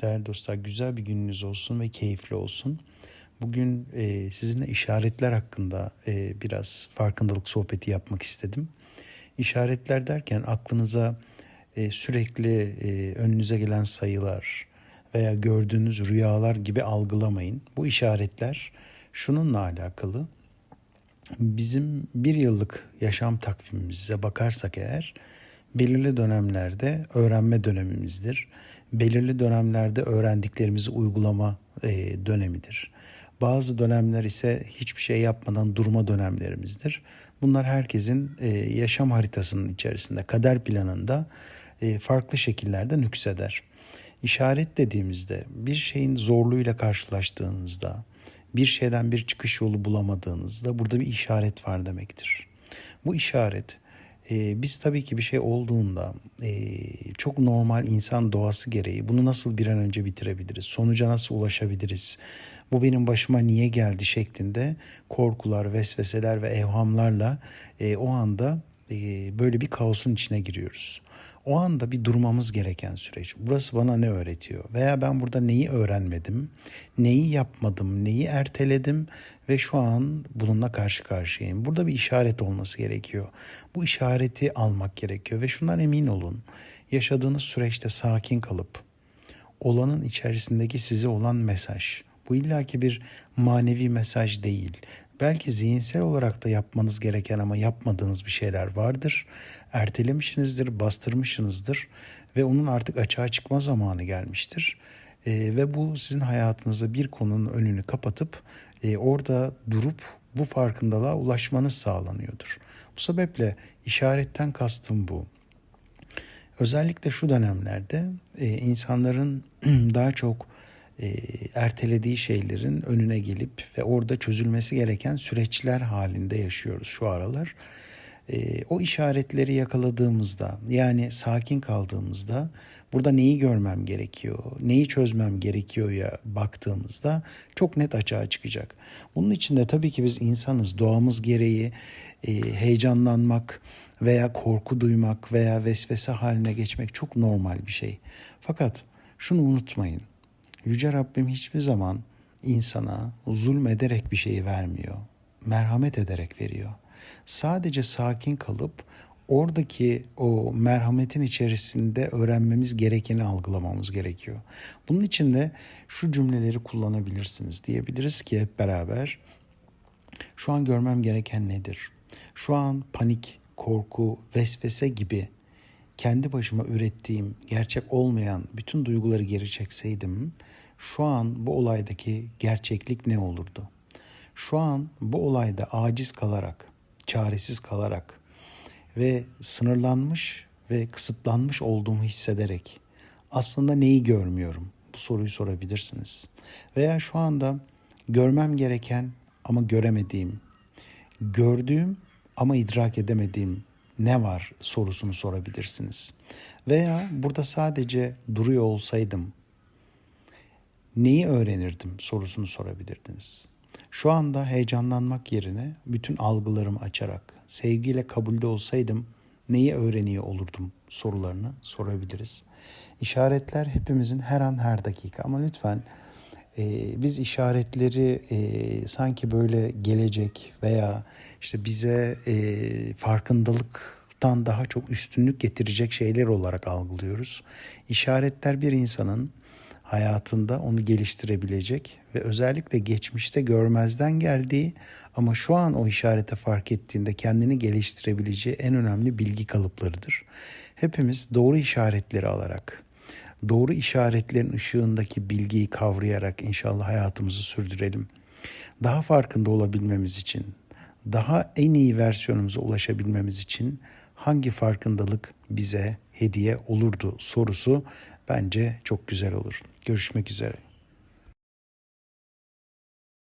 Değerli dostlar güzel bir gününüz olsun ve keyifli olsun. Bugün e, sizinle işaretler hakkında e, biraz farkındalık sohbeti yapmak istedim. İşaretler derken aklınıza e, sürekli e, önünüze gelen sayılar veya gördüğünüz rüyalar gibi algılamayın. Bu işaretler şununla alakalı. Bizim bir yıllık yaşam takvimimize bakarsak eğer belirli dönemlerde öğrenme dönemimizdir. Belirli dönemlerde öğrendiklerimizi uygulama e, dönemidir. Bazı dönemler ise hiçbir şey yapmadan durma dönemlerimizdir. Bunlar herkesin e, yaşam haritasının içerisinde, kader planında e, farklı şekillerde nükseder. İşaret dediğimizde bir şeyin zorluğuyla karşılaştığınızda, bir şeyden bir çıkış yolu bulamadığınızda burada bir işaret var demektir. Bu işaret e, biz tabii ki bir şey olduğunda e, çok normal insan doğası gereği bunu nasıl bir an önce bitirebiliriz, sonuca nasıl ulaşabiliriz, bu benim başıma niye geldi şeklinde korkular, vesveseler ve evhamlarla e, o anda böyle bir kaosun içine giriyoruz. O anda bir durmamız gereken süreç. Burası bana ne öğretiyor? Veya ben burada neyi öğrenmedim? Neyi yapmadım? Neyi erteledim? Ve şu an bununla karşı karşıyayım. Burada bir işaret olması gerekiyor. Bu işareti almak gerekiyor. Ve şundan emin olun. Yaşadığınız süreçte sakin kalıp olanın içerisindeki size olan mesaj. Bu illaki bir manevi mesaj değil. Belki zihinsel olarak da yapmanız gereken ama yapmadığınız bir şeyler vardır. Ertelemişsinizdir, bastırmışsınızdır ve onun artık açığa çıkma zamanı gelmiştir. E, ve bu sizin hayatınızda bir konunun önünü kapatıp e, orada durup bu farkındalığa ulaşmanız sağlanıyordur. Bu sebeple işaretten kastım bu. Özellikle şu dönemlerde e, insanların daha çok e, ertelediği şeylerin önüne gelip ve orada çözülmesi gereken süreçler halinde yaşıyoruz şu aralar. E, o işaretleri yakaladığımızda yani sakin kaldığımızda burada neyi görmem gerekiyor, neyi çözmem gerekiyor ya baktığımızda çok net açığa çıkacak. Bunun için de tabii ki biz insanız doğamız gereği e, heyecanlanmak, veya korku duymak veya vesvese haline geçmek çok normal bir şey. Fakat şunu unutmayın. Yüce Rabbim hiçbir zaman insana zulmederek bir şeyi vermiyor. Merhamet ederek veriyor. Sadece sakin kalıp oradaki o merhametin içerisinde öğrenmemiz gerekeni algılamamız gerekiyor. Bunun için de şu cümleleri kullanabilirsiniz. Diyebiliriz ki hep beraber şu an görmem gereken nedir? Şu an panik, korku, vesvese gibi kendi başıma ürettiğim gerçek olmayan bütün duyguları geri çekseydim şu an bu olaydaki gerçeklik ne olurdu? Şu an bu olayda aciz kalarak, çaresiz kalarak ve sınırlanmış ve kısıtlanmış olduğumu hissederek aslında neyi görmüyorum? Bu soruyu sorabilirsiniz. Veya şu anda görmem gereken ama göremediğim, gördüğüm ama idrak edemediğim ne var sorusunu sorabilirsiniz. Veya burada sadece duruyor olsaydım neyi öğrenirdim sorusunu sorabilirdiniz. Şu anda heyecanlanmak yerine bütün algılarımı açarak sevgiyle kabulde olsaydım neyi öğreniyor olurdum sorularını sorabiliriz. İşaretler hepimizin her an her dakika ama lütfen e, biz işaretleri e, sanki böyle gelecek veya işte bize e, farkındalıktan daha çok üstünlük getirecek şeyler olarak algılıyoruz. İşaretler bir insanın hayatında onu geliştirebilecek ve özellikle geçmişte görmezden geldiği ama şu an o işarete fark ettiğinde kendini geliştirebileceği en önemli bilgi kalıplarıdır. Hepimiz doğru işaretleri alarak doğru işaretlerin ışığındaki bilgiyi kavrayarak inşallah hayatımızı sürdürelim. Daha farkında olabilmemiz için, daha en iyi versiyonumuza ulaşabilmemiz için hangi farkındalık bize hediye olurdu sorusu bence çok güzel olur. Görüşmek üzere.